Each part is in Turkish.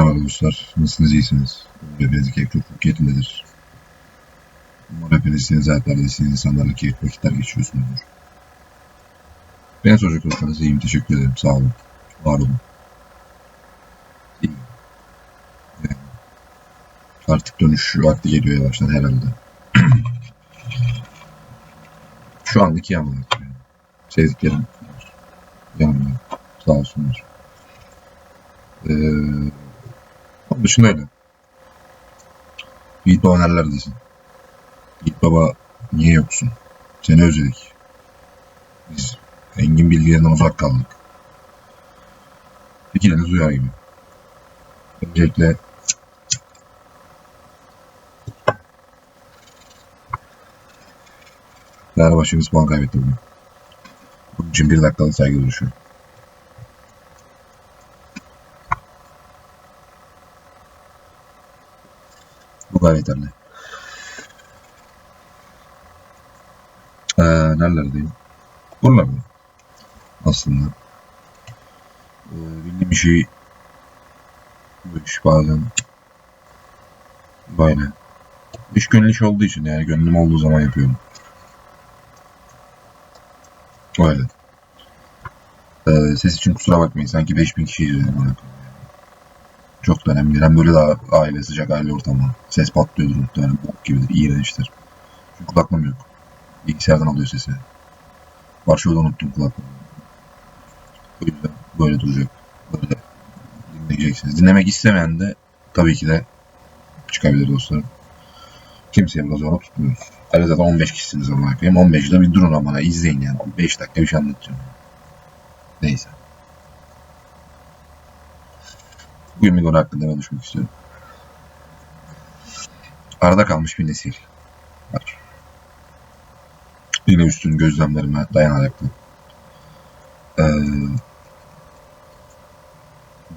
Merhaba dostlar. Nasılsınız? iyisiniz? Hepiniz keyif çok yerindedir. Umarım hepiniz istediğiniz hayatlarda istediğiniz insanlarla keyifli vakitler geçiriyorsunuzdur. Ben soracak olursanız iyiyim. Teşekkür ederim. Sağ olun. Var olun. İyiyim. Artık dönüş vakti geliyor yavaştan herhalde. Şu andaki yanımda. Yani. Sevdiklerim yanımda. Sağ olsunlar. Ee, onun dışında öyle. Yiğit Baba nerelerdesin? Yiğit Baba niye yoksun? Seni özledik. Biz engin bilgilerinden uzak kaldık. Fikirleriniz uyar gibi. Öncelikle Fenerbahçe'miz puan kaybetti bugün. İçin bir dakikalık saygı duruşu. Yeterli. Ee, nerelerdeyim? Buralarda. Aslında. Ee, bildiğim işi bu iş bazen böyle. İş gönül iş olduğu için yani gönlüm olduğu zaman yapıyorum. Öyle. Ee, ses için kusura bakmayın. Sanki 5000 kişi izliyor. Çok da önemli. Hem böyle daha aile, sıcak aile ortamı. Ses patlıyordur muhtemelen. Bok gibidir, iğrençtir. Çünkü kulaklığım yok. Bilgisayardan alıyor sesi. Varşova'da unuttum kulaklığımı. O yüzden böyle duracak. Böyle dinleyeceksiniz. Dinlemek istemeyen de tabii ki de çıkabilir dostlarım. Kimseye burada zorla tutmuyoruz. Öyle zaten 15 kişisiniz ama bakayım. 15'de bir durun ama izleyin yani. 5 dakika bir şey anlatacağım. Neyse. Konu hakkında konuşmak istiyorum. Arada kalmış bir nesil var. Yine üstün gözlemlerime dayanaraklı. Ee,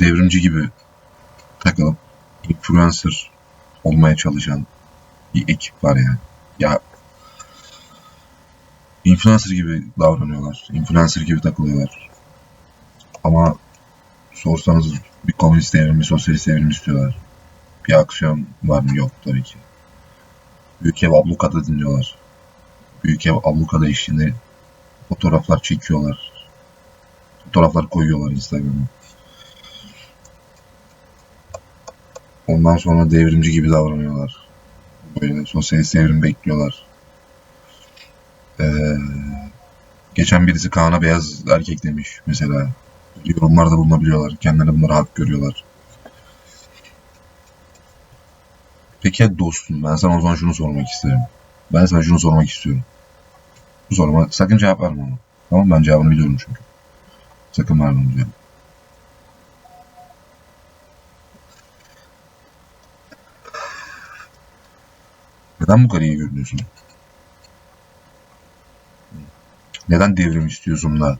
devrimci gibi takılıp influencer olmaya çalışan bir ekip var yani. Ya influencer gibi davranıyorlar. Influencer gibi takılıyorlar. Ama sorsanız bir komünist devrim, bir sosyalist devrim istiyorlar. Bir aksiyon var mı? Yok tabii ki. Büyük ev ablukada dinliyorlar. Büyük ev ablukada işini fotoğraflar çekiyorlar. Fotoğraflar koyuyorlar Instagram'a. Ondan sonra devrimci gibi davranıyorlar. Böyle sosyalist devrim bekliyorlar. Ee, geçen birisi Kaan'a beyaz erkek demiş mesela yorumlarda bulunabiliyorlar. Kendileri bunları hak görüyorlar. Peki dostum ben sana o zaman şunu sormak isterim. Ben sana şunu sormak istiyorum. Bu soruma sakın cevap verme ama. Tamam ben cevabını biliyorum çünkü. Sakın verme bunu diyorum. Neden bu kadar iyi görünüyorsun? Neden devrim istiyorsun da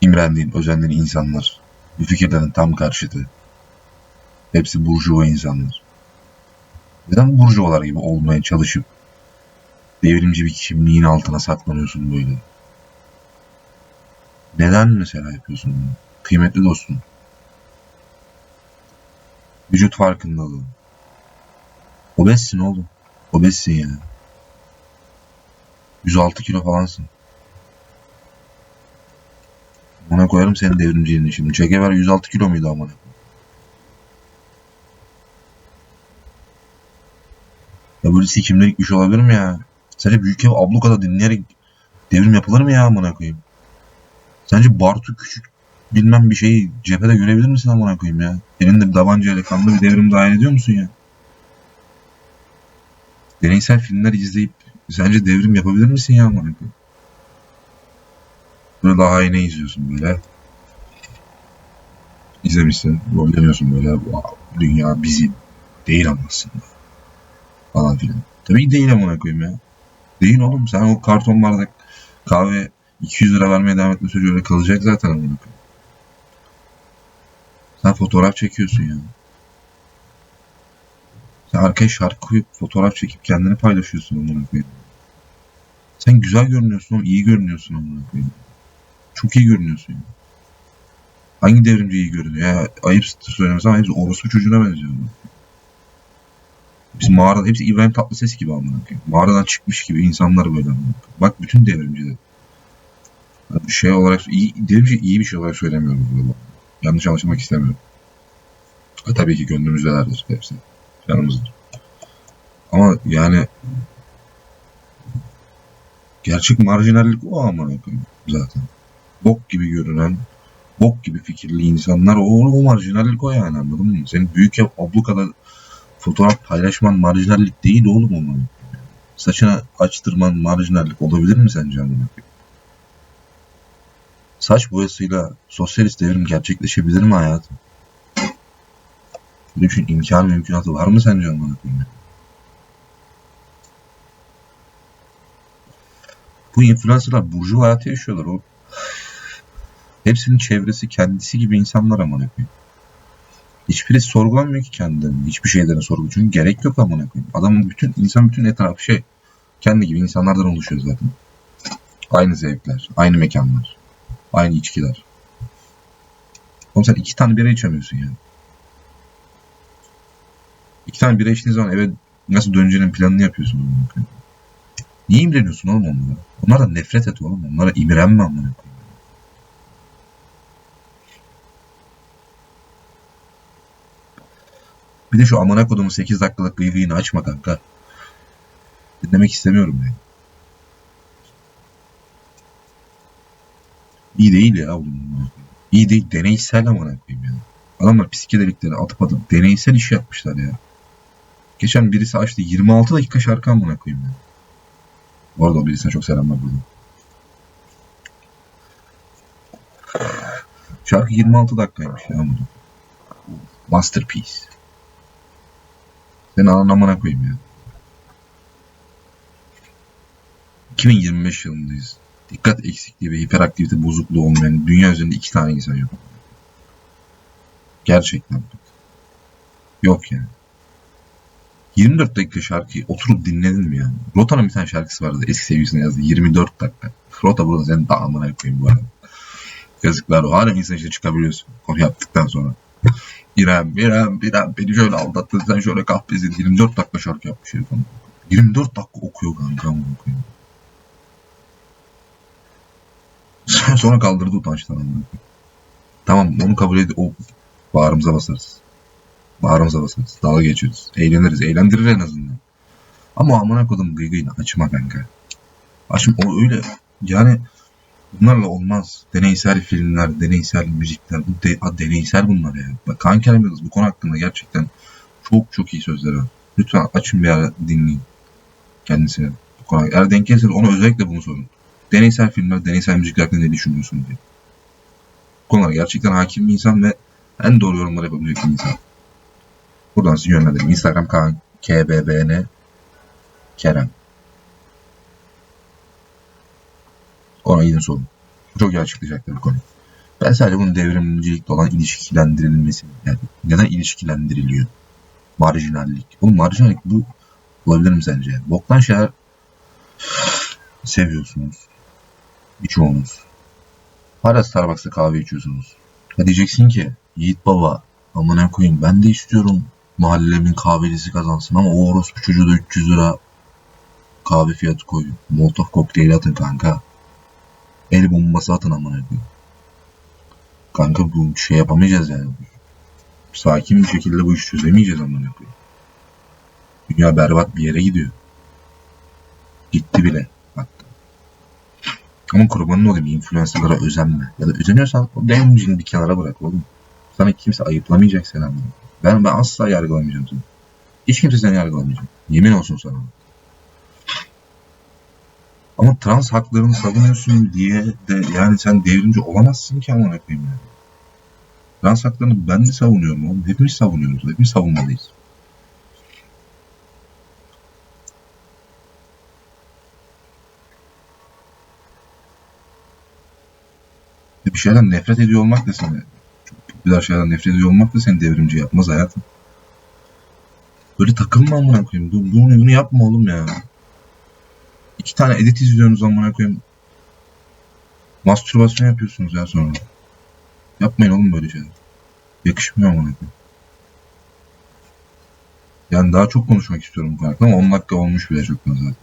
imrendiğin, özendiğin insanlar bu fikirlerin tam karşıtı. Hepsi burjuva insanlar. Neden burjuvalar gibi olmaya çalışıp devrimci bir kimliğin altına saklanıyorsun böyle? Neden mesela yapıyorsun bunu? Kıymetli dostum. Vücut farkındalığı. Obezsin oğlum. Obezsin ya. 106 kilo falansın. Ona koyarım senin devrimciliğini şimdi. Guevara 106 kilo muydu amına? Ya böyle sikimlilik bir şey olabilir mi ya? Sence büyük ev ablukada dinleyerek devrim yapılır mı ya amına koyayım? Sence Bartu küçük bilmem bir şeyi cephede görebilir misin amına koyayım ya? Elinde bir tabancayla kanlı bir devrim dahil ediyor musun ya? Deneysel filmler izleyip sence devrim yapabilir misin ya amına koyayım? Böyle daha yine izliyorsun böyle. İzlemişsin, demiyorsun böyle. Wow, dünya bizim. Değil ama aslında. Falan filan. Tabii değil amına koyayım ya. Değil oğlum. Sen o karton bardak kahve 200 lira vermeye devam etme sürece öyle kalacak zaten amına koyayım. Sen fotoğraf çekiyorsun ya. Sen arkaya şarkı koyup fotoğraf çekip kendini paylaşıyorsun amına koyayım. Sen güzel görünüyorsun oğlum, iyi görünüyorsun amına koyayım. Çok iyi görünüyorsun. Yani. Hangi devrimci iyi görünüyor ya? Ayıp söylemesem hepsi orospu çocuğuna benziyor. Biz mağarada hepsi İbrahim Tatlıses gibi amına. Mağaradan çıkmış gibi insanlar böyle amına. Bak bütün devrimciler. Şey olarak iyi, devrimci iyi bir şey olarak söylemiyorum burada. Yanlış anlaşılmak istemiyorum. E, tabii ki gönlümüzdelerdir hepsi. Yanımızdır. Ama yani gerçek marjinallik o amına zaten. Bok gibi görünen, bok gibi fikirli insanlar o, o marjinallik o yani anladın mı? Senin büyük ev ablukada fotoğraf paylaşman marjinallik değil oğlum onu. Saçına açtırman marjinallik olabilir mi sence amına? Saç boyasıyla sosyalist devrim gerçekleşebilir mi hayatım? Bir şeyin imkanı mümkünatı var mı sence amına koyayım? Bu influencerlar burjuva hayatı yaşıyorlar o. Hepsinin çevresi kendisi gibi insanlar amına koyayım. Hiçbirisi sorgulamıyor ki kendilerini. Hiçbir şeylerini sorguluyor. Çünkü gerek yok amına koyayım. Adamın bütün insan bütün etrafı şey kendi gibi insanlardan oluşuyor zaten. Aynı zevkler, aynı mekanlar, aynı içkiler. Oğlum sen iki tane bira içemiyorsun yani. İki tane bira içtiğin zaman eve nasıl döneceğinin planını yapıyorsun. Niye imreniyorsun oğlum onlara? Onlardan nefret et oğlum. Onlara imrenme amına Bir de şu amına kodumun 8 dakikalık gıygıyını açma kanka. Dinlemek istemiyorum yani. İyi değil ya oğlum. İyi değil. Deneysel amına koyayım ya. Adamlar psikedelikleri atıp atıp deneysel iş yapmışlar ya. Geçen birisi açtı 26 dakika şarkı amına koyayım ya. Bu arada o birisine çok selamlar burada. Şarkı 26 dakikaymış ya bunu. Masterpiece. Seni anlamına koyayım ya. 2025 yılındayız. Dikkat eksikliği ve hiperaktivite bozukluğu olmayan dünya üzerinde iki tane insan yok. Gerçekten. Yok yani. 24 dakika şarkıyı oturup dinledin mi yani? Rota'nın bir tane şarkısı vardı. Eski sevgilisine yazdı. 24 dakika. Rota burada senin dağımına koyayım bu arada. Yazıklar o. Hala insan işte çıkabiliyorsun. Konu yaptıktan sonra. İrem, İrem, İrem beni şöyle aldattın sen şöyle kahpesin. 24 dakika şarkı yapmış herif ama. 24 dakika okuyor kanka koyayım. Sonra kaldırdı utançtan. Tamam onu kabul edip o bağrımıza basarız. Bağrımıza basarız. Dalga geçeriz. Eğleniriz. Eğlendirir en azından. Ama amına kodum gıygıyını açma kanka. Açma o öyle yani bunlarla olmaz. Deneysel filmler, deneysel müzikler, bu de, a, deneysel bunlar ya. Bak Kaan Kerem Yıldız bu konu hakkında gerçekten çok çok iyi sözleri var. Lütfen açın bir ara dinleyin kendisine. Bu konu, eğer denk gelirseniz ona özellikle bunu sorun. Deneysel filmler, deneysel müzikler hakkında ne düşünüyorsun diye. Bu konulara gerçekten hakim bir insan ve en doğru yorumlar yapabilecek bir insan. Buradan sizi yönlendireyim. Instagram Kaan KBBN Kerem. Ona gidin sorun. Çok iyi açıklayacaktır bu konuyu. Ben sadece bunun devrimcilikle olan ilişkilendirilmesi. Yani neden ilişkilendiriliyor? Marjinallik. Bu marjinallik bu olabilir mi sence? Boktan şeyler seviyorsunuz. Birçoğunuz. Hala Starbucks'ta kahve içiyorsunuz. Ya diyeceksin ki Yiğit baba amına koyayım ben de istiyorum mahallemin kahvelisi kazansın ama o orospu çocuğu da 300 lira kahve fiyatı koyun. Molotov kokteyli atın kanka. El bombası atın amına koyayım. Kanka bu şey yapamayacağız yani. Sakin bir şekilde bu işi çözemeyeceğiz amına koyayım. Dünya berbat bir yere gidiyor. Gitti bile hatta. Ama kurbanın olayım influencerlara özenme. Ya da özeniyorsan o devrimcini bir kenara bırak oğlum. Sana kimse ayıplamayacak seni amına. Ben, ben asla yargılamayacağım seni. Hiç kimse seni yargılamayacak. Yemin olsun sana. Ama trans haklarını savunuyorsun diye de yani sen devrimci olamazsın ki amına koyayım yani. Trans haklarını ben de savunuyorum oğlum. Hepimiz savunuyoruz. Hepimiz savunmalıyız. Bir şeyden nefret ediyor olmak da seni popüler şeylerden nefret ediyor olmak da seni devrimci yapmaz hayatım. Böyle takılma amına koyayım. Bunu, bunu yapma oğlum ya. İki tane edit izliyorsunuz amına koyayım. Mastürbasyon yapıyorsunuz ya sonra. Yapmayın oğlum böyle şeyler. Yakışmıyor mu? Yani daha çok konuşmak istiyorum bu konuda ama 10 dakika olmuş bile çok zaten.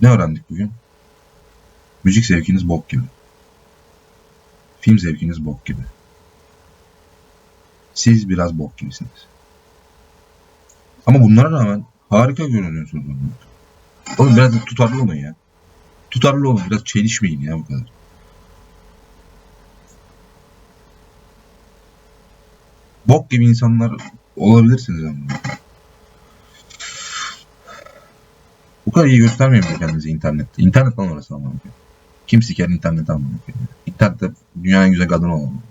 Ne öğrendik bugün? Müzik zevkiniz bok gibi. Film zevkiniz bok gibi. Siz biraz bok gibisiniz. Ama bunlara rağmen harika görünüyorsunuz. Oğlum biraz tutarlı olun ya. Tutarlı olun. Biraz çelişmeyin ya bu kadar. Bok gibi insanlar olabilirsiniz ama. Bu kadar iyi göstermeyin kendinizi internette. İnternet lan orası ama. Kim siker internette ama. İnternette dünyanın en güzel kadını olalım.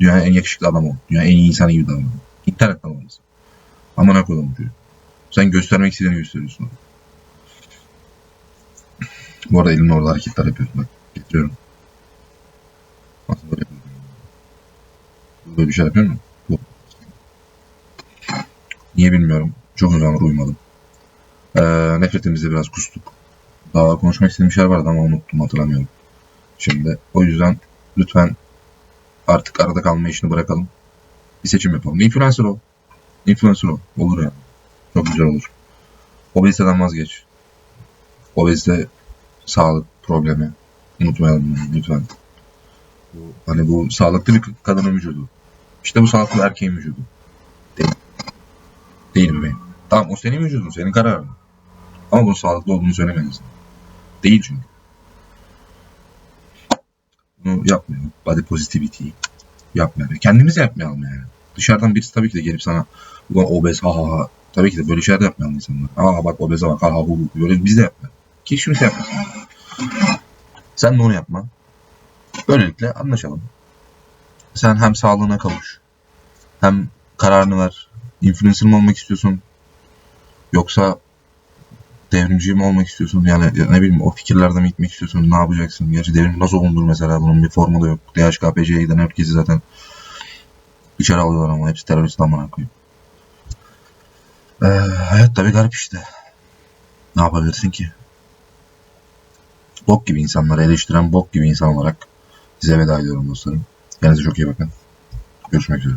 Dünyanın en yakışıklı adamı ol. Dünyanın en iyi insanı gibi davran. İnternet lan orası. Amına koyalım çocuğu. Sen göstermek istediğini gösteriyorsun. Bu arada elimle orada hareketler yapıyorum. Bak getiriyorum. Nasıl böyle? Böyle bir şey yapıyor mu? Bu. Niye bilmiyorum. Çok uzun uyumadım. Ee, nefretimizi biraz kustuk. Daha konuşmak istediğim şeyler vardı ama unuttum hatırlamıyorum. Şimdi o yüzden lütfen artık arada kalma işini bırakalım. Bir seçim yapalım. Influencer ol. Influencer ol. Olur yani. Çok güzel olur. Obeziteden vazgeç. Obezite sağlık problemi. Unutmayalım lütfen. Hani bu sağlıklı bir kadının vücudu. İşte bu sağlıklı bir erkeğin vücudu. Değil. Değil mi? Tamam o senin vücudun, senin kararın. Ama bunun sağlıklı olduğunu söylemelisin. Değil çünkü. Bunu yapmayalım. Body positivity yapmayalım. Kendimiz yapmayalım yani. Dışarıdan birisi tabii ki de gelip sana ulan obez ha ha. Tabii ki de böyle şeyler de yapmayalım insanlar. Aa bak obeze bak ha ha hu. Böyle biz de yapmayalım. Ki şunu şey yapmasın. Sen de onu yapma. Böylelikle anlaşalım. Sen hem sağlığına kavuş. Hem kararını ver. Influencer mı olmak istiyorsun? Yoksa devrimci mi olmak istiyorsun? Yani ya ne bileyim o fikirlerde mi gitmek istiyorsun? Ne yapacaksın? Gerçi devrim nasıl olunur mesela? Bunun bir formu da yok. DHKPC'ye giden herkesi zaten içeri alıyorlar ama hepsi terörist amına koyayım. Ee, hayat tabii garip işte. Ne yapabilirsin ki? Bok gibi insanları eleştiren bok gibi insan olarak size veda ediyorum dostlarım. Kendinize çok iyi bakın. Görüşmek üzere.